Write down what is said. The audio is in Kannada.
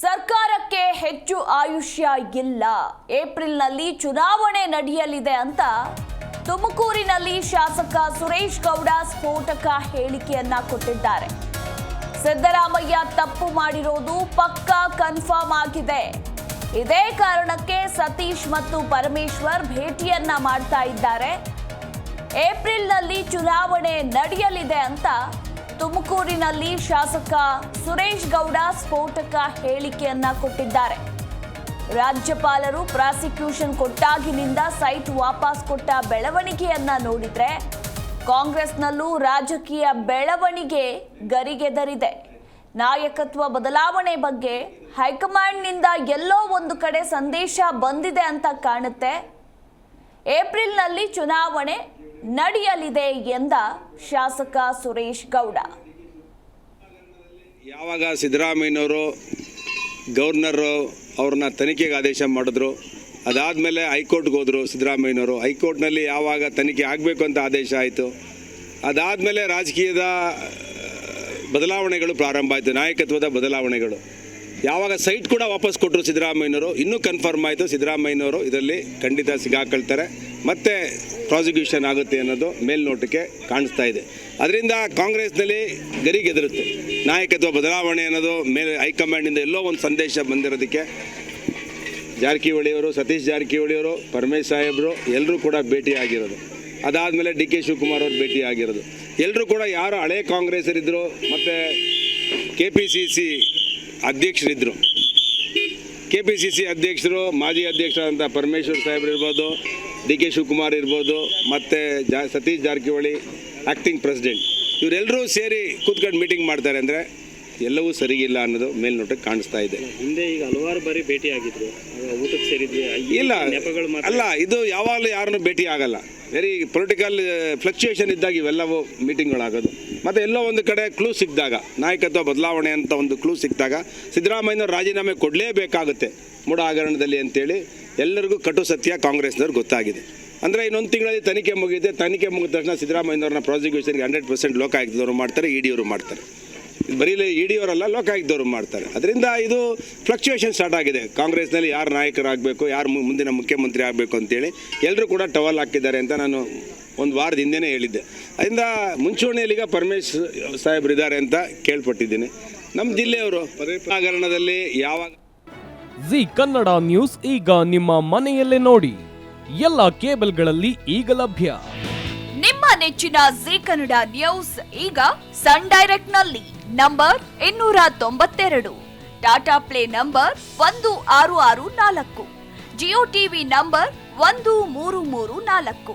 ಸರ್ಕಾರಕ್ಕೆ ಹೆಚ್ಚು ಆಯುಷ್ಯ ಇಲ್ಲ. ಏಪ್ರಿಲ್ನಲ್ಲಿ ಚುನಾವಣೆ ನಡೆಯಲಿದೆ ಅಂತ ತುಮಕೂರಿನಲ್ಲಿ ಶಾಸಕ ಸುರೇಶ್ ಗೌಡ ಸ್ಫೋಟಕ ಹೇಳಿಕೆಯನ್ನ ಕೊಟ್ಟಿದ್ದಾರೆ. ಸಿದ್ದರಾಮಯ್ಯ ತಪ್ಪು ಮಾಡಿರೋದು ಪಕ್ಕಾ ಕನ್ಫರ್ಮ್ ಆಗಿದೆ. ಇದೇ ಕಾರಣಕ್ಕೆ ಸತೀಶ್ ಮತ್ತು ಪರಮೇಶ್ವರ್ ಭೇಟಿಯನ್ನ ಮಾಡ್ತಾ ಇದ್ದಾರೆ. ಏಪ್ರಿಲ್ನಲ್ಲಿ ಚುನಾವಣೆ ನಡೆಯಲಿದೆ ಅಂತ ತುಮಕೂರಿನಲ್ಲಿ ಶಾಸಕ ಸುರೇಶ್ ಗೌಡ ಸ್ಫೋಟಕ ಹೇಳಿಕೆಯನ್ನ ಕೊಟ್ಟಿದ್ದಾರೆ. ರಾಜ್ಯಪಾಲರು ಪ್ರಾಸಿಕ್ಯೂಷನ್ ಕೊಟ್ಟಾಗಿನಿಂದ ಸೈಟ್ ವಾಪಸ್ ಕೊಟ್ಟ ಬೆಳವಣಿಗೆಯನ್ನ ನೋಡಿದ್ರೆ ಕಾಂಗ್ರೆಸ್ನಲ್ಲೂ ರಾಜಕೀಯ ಬೆಳವಣಿಗೆ ಗರಿಗೆದರಿದೆ. ನಾಯಕತ್ವ ಬದಲಾವಣೆ ಬಗ್ಗೆ ಹೈಕಮಾಂಡ್ನಿಂದ ಎಲ್ಲೋ ಒಂದು ಕಡೆ ಸಂದೇಶ ಬಂದಿದೆ ಅಂತ ಕಾಣುತ್ತೆ. ಏಪ್ರಿಲ್ನಲ್ಲಿ ಚುನಾವಣೆ ನಡೆಯಲಿದೆ ಎಂದ ಶಾಸಕ ಸುರೇಶ್ ಗೌಡ. ಯಾವಾಗ ಸಿದ್ದರಾಮಯ್ಯನವರು ಗವರ್ನರ್ ಅವ್ರನ್ನ ತನಿಖೆಗೆ ಆದೇಶ ಮಾಡಿದ್ರು, ಅದಾದಮೇಲೆ ಹೈಕೋರ್ಟ್ಗೆ ಹೋದರು ಸಿದ್ದರಾಮಯ್ಯನವರು. ಹೈಕೋರ್ಟ್ನಲ್ಲಿ ಯಾವಾಗ ತನಿಖೆ ಆಗಬೇಕು ಅಂತ ಆದೇಶ ಆಯಿತು. ಅದಾದಮೇಲೆ ರಾಜಕೀಯದ ಬದಲಾವಣೆಗಳು ಪ್ರಾರಂಭ ಆಯಿತು, ನಾಯಕತ್ವದ ಬದಲಾವಣೆಗಳು. ಯಾವಾಗ ಸೈಟ್ ಕೂಡ ವಾಪಸ್ ಕೊಟ್ಟರು ಸಿದ್ದರಾಮಯ್ಯನವರು, ಇನ್ನೂ ಕನ್ಫರ್ಮ್ ಆಯಿತು ಸಿದ್ದರಾಮಯ್ಯನವರು ಇದರಲ್ಲಿ ಖಂಡಿತ ಸಿಗಾಕೊಳ್ತಾರೆ. ಮತ್ತೆ ಪ್ರಾಸಿಕ್ಯೂಷನ್ ಆಗುತ್ತೆ ಅನ್ನೋದು ಮೇಲ್ನೋಟಕ್ಕೆ ಕಾಣಿಸ್ತಾ ಇದೆ. ಅದರಿಂದ ಕಾಂಗ್ರೆಸ್ನಲ್ಲಿ ಗರಿಗೆದರುತ್ತೆ ನಾಯಕತ್ವ ಬದಲಾವಣೆ ಅನ್ನೋದು ಮೇಲೆ ಹೈಕಮಾಂಡಿಂದ ಎಲ್ಲೋ ಒಂದು ಸಂದೇಶ ಬಂದಿರೋದಕ್ಕೆ ಜಾರಕಿಹೊಳಿಯವರು, ಸತೀಶ್ ಜಾರಕಿಹೊಳಿಯವರು, ಪರಮೇಶ್ ಸಾಹೇಬರು ಎಲ್ಲರೂ ಕೂಡ ಭೇಟಿಯಾಗಿರೋದು. ಅದಾದಮೇಲೆ ಡಿ ಕೆ ಶಿವಕುಮಾರ್ ಅವರು ಭೇಟಿಯಾಗಿರೋದು. ಎಲ್ಲರೂ ಕೂಡ ಯಾರು ಹಳೆ ಕಾಂಗ್ರೆಸರಿದ್ದರು ಮತ್ತು ಕೆ ಪಿ ಸಿ ಸಿ ಅಧ್ಯಕ್ಷರಿದ್ದರು ಕೆ ಪಿ ಸಿ ಸಿ ಅಧ್ಯಕ್ಷರು ಮಾಜಿ ಅಧ್ಯಕ್ಷರಾದಂಥ ಪರಮೇಶ್ವರ್ ಸಾಹೇಬ್ರು ಇರ್ಬೋದು ಡಿ ಕೆ ಶಿವಕುಮಾರ್ ಇರ್ಬೋದು ಮತ್ತು ಜಾ ಸತೀಶ್ ಜಾರಕಿಹೊಳಿ ಆ್ಯಕ್ಟಿಂಗ್ ಪ್ರೆಸಿಡೆಂಟ್ ಇವರೆಲ್ಲರೂ ಸೇರಿ ಕೂತ್ಕೊಂಡು ಮೀಟಿಂಗ್ ಮಾಡ್ತಾರೆ ಅಂದರೆ ಎಲ್ಲವೂ ಸರಿಗಿಲ್ಲ ಅನ್ನೋದು ಮೇಲ್ನೋಟಕ್ಕೆ ಕಾಣಿಸ್ತಾ ಇದೆ. ಹಿಂದೆ ಈಗ ಹಲವಾರು ಬಾರಿ ಭೇಟಿ ಆಗಿದ್ರು ಊಟಕ್ಕೆ ಸೇರಿದ್ವಿ ಇಲ್ಲ ಅಲ್ಲ ಇದು ಯಾವಾಗಲೂ ಯಾರನ್ನೂ ಭೇಟಿ ಆಗಲ್ಲ ವೆರಿ ಪೊಲಿಟಿಕಲ್ ಫ್ಲಕ್ಚುಯೇಷನ್ ಇದ್ದಾಗ ಇವೆಲ್ಲವೂ ಮೀಟಿಂಗ್ಗಳಾಗೋದು ಮತ್ತು ಎಲ್ಲೋ ಒಂದು ಕಡೆ ಕ್ಲೂ ಸಿಕ್ಕಿದಾಗ, ನಾಯಕತ್ವ ಬದಲಾವಣೆ ಅಂತ ಒಂದು ಕ್ಲೂ ಸಿಕ್ಕಿದಾಗ ಸಿದ್ದರಾಮಯ್ಯನವ್ರು ರಾಜೀನಾಮೆ ಕೊಡಲೇಬೇಕಾಗುತ್ತೆ ಮೂಡ ಹಗರಣದಲ್ಲಿ ಅಂತೇಳಿ ಎಲ್ಲರಿಗೂ ಕಟು ಸತ್ಯ ಕಾಂಗ್ರೆಸ್ನವ್ರು ಗೊತ್ತಾಗಿದೆ. ಅಂದರೆ ಇನ್ನೊಂದು ತಿಂಗಳಲ್ಲಿ ತನಿಖೆ ಮುಗಿದೆ ತನಿಖೆ ಮುಗಿದ ತಕ್ಷಣ ಸಿದ್ದರಾಮಯ್ಯನವ್ರನ್ನ ಪ್ರಾಸಿಕ್ಯೂಷನ್ಗೆ ಹಂಡ್ರೆಡ್ ಪರ್ಸೆಂಟ್ ಲೋಕಾಯುಕ್ತದವರು ಮಾಡ್ತಾರೆ ಇ ಡಿಯವರು ಮಾಡ್ತಾರೆ ಬರೀಲಿ ಇ ಡಿಯವರಲ್ಲ ಲೋಕಾಯುಕ್ತದವರು ಮಾಡ್ತಾರೆ. ಅದರಿಂದ ಇದು ಫ್ಲಕ್ಚುಯೇಷನ್ ಸ್ಟಾರ್ಟ್ ಆಗಿದೆ. ಕಾಂಗ್ರೆಸ್ನಲ್ಲಿ ಯಾರು ನಾಯಕರಾಗಬೇಕು, ಯಾರು ಮುಂದಿನ ಮುಖ್ಯಮಂತ್ರಿ ಆಗಬೇಕು ಅಂತೇಳಿ ಎಲ್ಲರೂ ಕೂಡ ಟವಲ್ ಹಾಕಿದ್ದಾರೆ ಅಂತ ನಾನು ಒಂದು ವಾರದ ಹಿಂದೆನೇ ಹೇಳಿದ್ದೆ. ಅದರಿಂದ ಮುಂಚೂಣಿಯಲ್ಲಿ ಈಗ ಪರಮೇಶ್ ಸಾಹೇಬ್ರು ಇದ್ದಾರೆ ಅಂತ ಕೇಳ್ಪಟ್ಟಿದ್ದೀನಿ. ನಮ್ಮ ಜಿಲ್ಲೆಯವರು ಹಗರಣದಲ್ಲಿ ಯಾವಾಗ ಜಿ ಕನ್ನಡ ನ್ಯೂಸ್ ಈಗ ನಿಮ್ಮ ಮನೆಯಲ್ಲೇ ನೋಡಿ. ಎಲ್ಲ ಕೇಬಲ್ಗಳಲ್ಲಿ ಈಗ ಲಭ್ಯ. ನಿಮ್ಮ ನೆಚ್ಚಿನ ಜಿ ಕನ್ನಡ ನ್ಯೂಸ್ ಈಗ ಸನ್ ಡೈರೆಕ್ಟ್ನಲ್ಲಿ ನಂಬರ್ ಇನ್ನೂರ ತೊಂಬತ್ತೆರಡು. ಟಾಟಾ ಪ್ಲೇ ನಂಬರ್ ಒಂದು ಆರು ಆರು ನಾಲ್ಕು. ಜಿಯೋ ಟಿವಿ ನಂಬರ್ ಒಂದು ಮೂರು ಮೂರು ನಾಲ್ಕು.